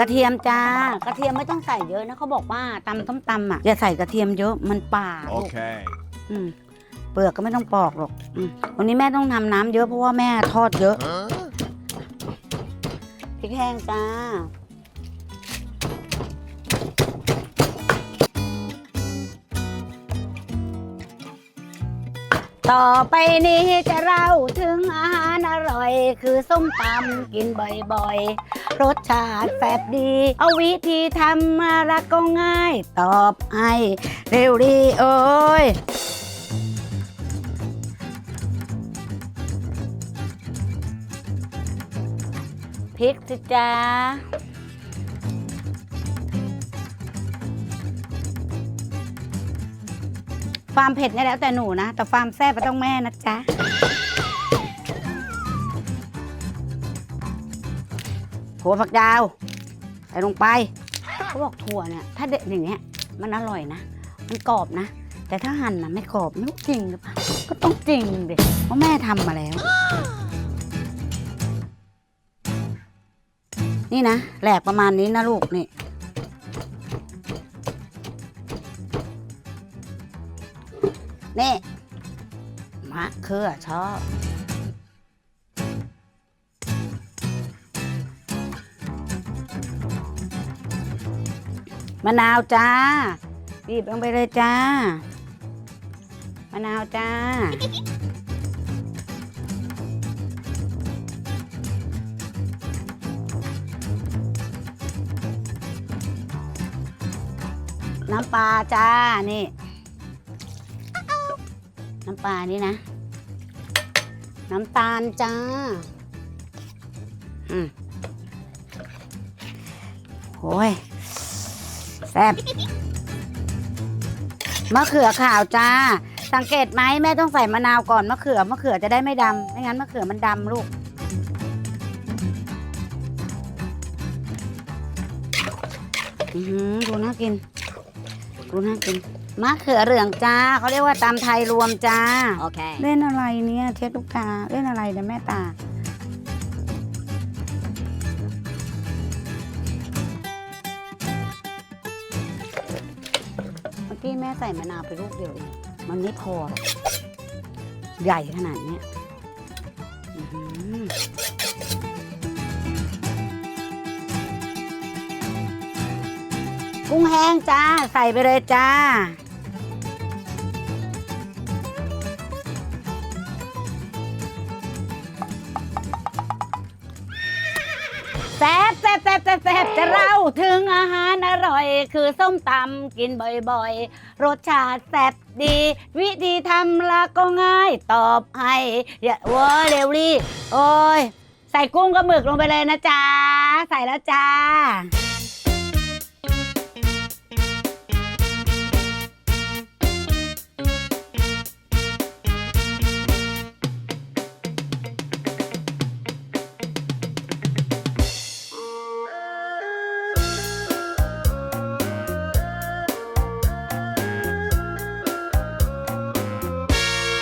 กระเทียมจ้ากระเทียมไม่ต้องใส่เยอะนะเขาบอกว่าตำต้มตำอะอย่าใส่กระเทียมเยอะมันป่าลูก Okay. อืมเปลือกก็ไม่ต้องปอกหรอกอมวันนี้แม่ต้องทำน้ำเยอะเพราะว่าแม่ทอดเยอะ Huh? พริกแห้งจ้า ต่อไปนี้จะเล่าถึงอาหารอร่อย คือส้มตำกินบ่อยๆ รสชาติแซ่บดี เอาวิธีทำมาละก็ง่าย ตอบให้เร็วดีโอ้ยพริกสิจ้า ฟาร์มเผ็ดเนี่ยแล้วแต่หนูนะ แต่ฟาร์มแซ่บก็ต้องแม่นะจ๊ะ ถั่วฝักยาวใส่ลงไป เขาบอกถั่วเนี่ย ถ้าเด็ดอย่างเงี้ย มันอร่อยนะ มันกรอบนะ แต่ถ้าหั่นนะไม่กรอบไม่รู้จริงหรือเปล่า ก็ต้องจริงเดิเพราะแม่ทำมาแล้ว นี่นะแหลกประมาณนี้นะลูกนี่ นี่มะเขือชอบมะนาวจ้าบีบลงไปเลยจ้ามะนาวจ้า น้ำปลาจ้านี่ น้ำปลานี่นะ น้ำตาลจ้าอืมโอ้ยแซ่บมะเขือขาวจ้า สังเกตไหมแม่ต้องใส่มะนาวก่อนมะเขือมะเขือจะได้ไม่ดำไม่งั้นมะเขือมันดำลูกอือหือดูน่ากินดูน่ากิน มะเขือเหลืองจ้าเขาเรียกว่าตำไทยรวมจ้า Okay. เล่นอะไรเนี่ยเช็ดลูกตาเล่นอะไรเนี่ยแม่ตา เมื่อกี้แม่ใส่มะนาวไปลูกเดียวเองมันไม่พอหรอกใหญ่ขนาดเนี้ยอื้อหือกุ้งแห้งจ้า ใส่ไปเลยจ้า แซ่บแซ่บแซ่บแซ่บแซ่บจะเล่าถึงอาหารอร่อย คือส้มตำกินบ่อยๆ รสชาติแซ่บดี วิธีทำละก็ง่ายตอบให้อย่าเว้ยเร็วรีโอ้ย ใส่กุ้งกับหมึกลงไปเลยนะจ๊ะ ใส่แล้วจ้า